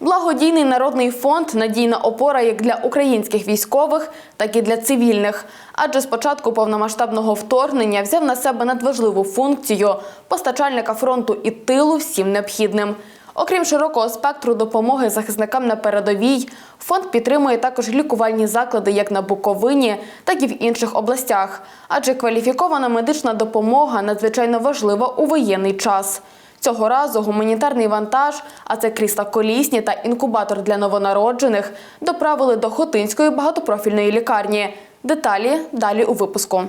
Благодійний народний фонд надійна опора як для українських військових, так і для цивільних. Адже з початку повномасштабного вторгнення взяв на себе надважливу функцію постачальника фронту і тилу всім необхідним. Окрім широкого спектру допомоги захисникам на передовій, фонд підтримує також лікувальні заклади як на Буковині, так і в інших областях. Адже кваліфікована медична допомога надзвичайно важлива у воєнний час. Цього разу гуманітарний вантаж, а це крісла колісні та інкубатор для новонароджених, доправили до Хотинської багатопрофільної лікарні. Деталі далі у випуску.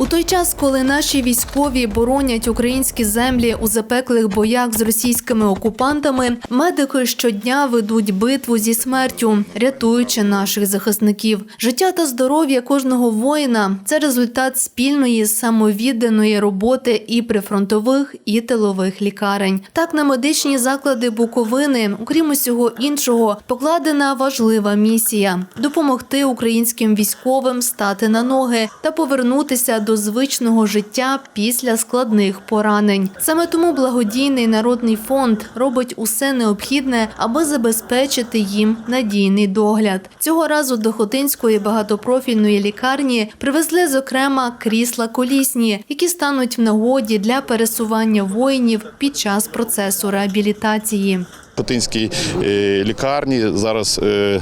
У той час, коли наші військові боронять українські землі у запеклих боях з російськими окупантами, медики щодня ведуть битву зі смертю, рятуючи наших захисників. Життя та здоров'я кожного воїна це результат спільної самовідданої роботи і прифронтових, і тилових лікарень. Так на медичні заклади Буковини, окрім усього іншого, покладена важлива місія допомогти українським військовим стати на ноги та повернутися до звичного життя після складних поранень. Саме тому благодійний народний фонд робить усе необхідне, аби забезпечити їм надійний догляд. Цього разу до Хотинської багатопрофільної лікарні привезли зокрема крісла колісні, які стануть в нагоді для пересування воїнів під час процесу реабілітації. Хотинській е, лікарні зараз е, е,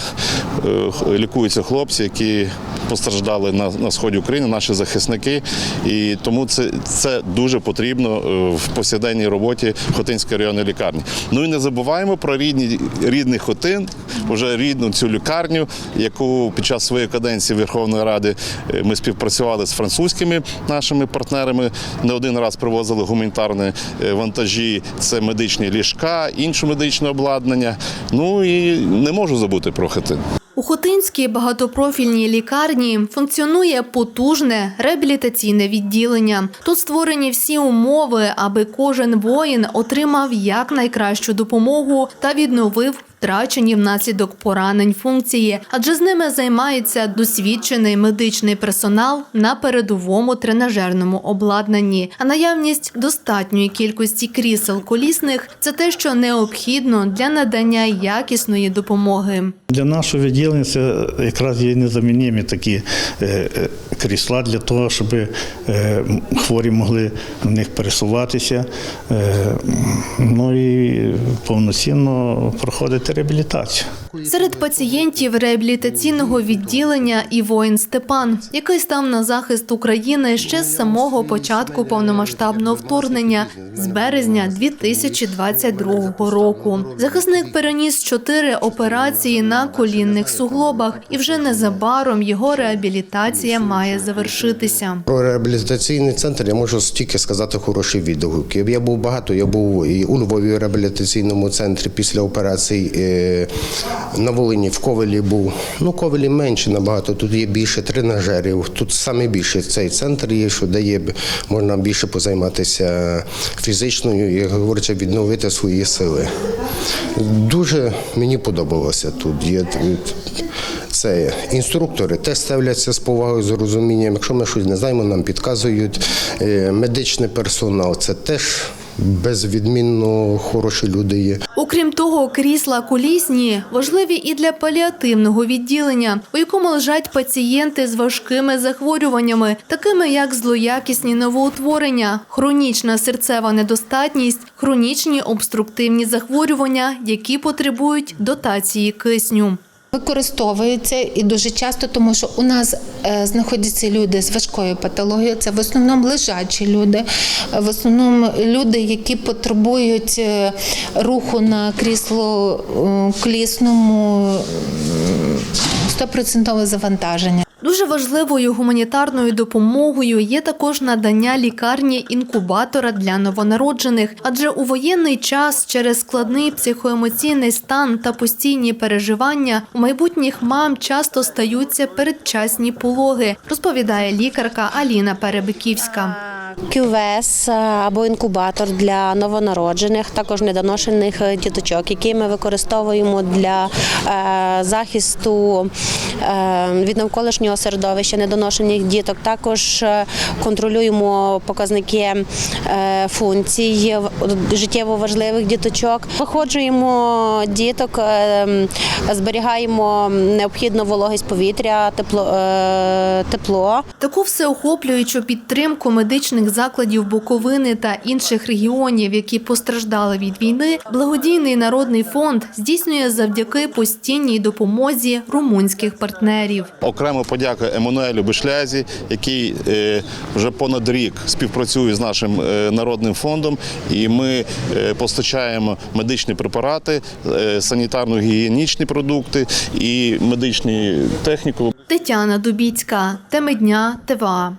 лікуються хлопці, які постраждали на, на сході України, наші захисники. І тому це, це дуже потрібно е, в повсякденній роботі Хотинської районної лікарні. Ну і не забуваємо про рідні, рідний Хотин, вже рідну цю лікарню, яку під час своєї каденції Верховної Ради е, ми співпрацювали з французькими нашими партнерами. Не один раз привозили гуманітарні е, вантажі, це медичні ліжка, інше медичне обладнання. Ну і не можу забути про Хотин. У Хотинській багатопрофільній лікарні функціонує потужне реабілітаційне відділення. Тут створені всі умови, аби кожен воїн отримав якнайкращу допомогу та відновив втрачені внаслідок поранень функції, адже з ними займається досвідчений медичний персонал на передовому тренажерному обладнанні. А наявність достатньої кількості крісел колісних це те, що необхідно для надання якісної допомоги. Для нашого відділення це якраз є незамінні такі е, е, крісла для того, щоб е, хворі могли в них пересуватися, ну і повноцінно проходити реабілітацію. Серед пацієнтів реабілітаційного відділення і воїн Степан, який став на захист України ще з самого початку повномасштабного вторгнення з березня 2022 року. Захисник переніс чотири операції на колінних суглобах, і вже незабаром його реабілітація має завершитися. Про реабілітаційний центр я можу тільки сказати хороші відгуки. Я був багато, я був і у Львові реабілітаційному центрі після операцій. На Волині в Ковелі був. Ну, Ковелі менше набагато. Тут є більше тренажерів. Тут саме більше цей центр є, що дає можна більше позайматися фізичною, як говориться, відновити свої сили. Дуже мені подобалося тут. Є це інструктори теж ставляться з повагою, з розумінням. Якщо ми щось не знаємо, нам підказують. Е, Медичний персонал це теж безвідмінно хороші люди є. Окрім того, крісла колісні важливі і для паліативного відділення, у якому лежать пацієнти з важкими захворюваннями, такими як злоякісні новоутворення, хронічна серцева недостатність, хронічні обструктивні захворювання, які потребують дотації кисню. Використовується і дуже часто, тому що у нас е, знаходяться люди з важкою патологією. Це в основному лежачі люди, в основному люди, які потребують е, руху на крісло е, колісному стопроцентове завантаження. Дуже важливою гуманітарною допомогою є також надання лікарні інкубатора для новонароджених, адже у воєнний час через складний психоемоційний стан та постійні переживання у майбутніх мам часто стаються передчасні пологи, розповідає лікарка Аліна Перебиківська. Кювес е, або інкубатор для новонароджених, також недоношених е, діточок, які ми використовуємо для е, захисту від навколишнього середовища недоношених діток. Також е, контролюємо показники е, функцій в- життєво важливих діточок. Виходжуємо діток, е, зберігаємо необхідну вологість повітря, тепло. тепло. Таку всеохоплюючу підтримку медичних закладів Буковини та інших регіонів, які постраждали від війни, благодійний народний фонд здійснює завдяки постійній допомозі румунських партнерів. Окремо подяка Еммануелю Бишлязі, який е, вже понад рік співпрацює з нашим е, народним фондом, і ми е, постачаємо медичні препарати, санітарно-гігієнічні продукти і медичну техніку. Тетяна Дубіцька, теми дня ТВА.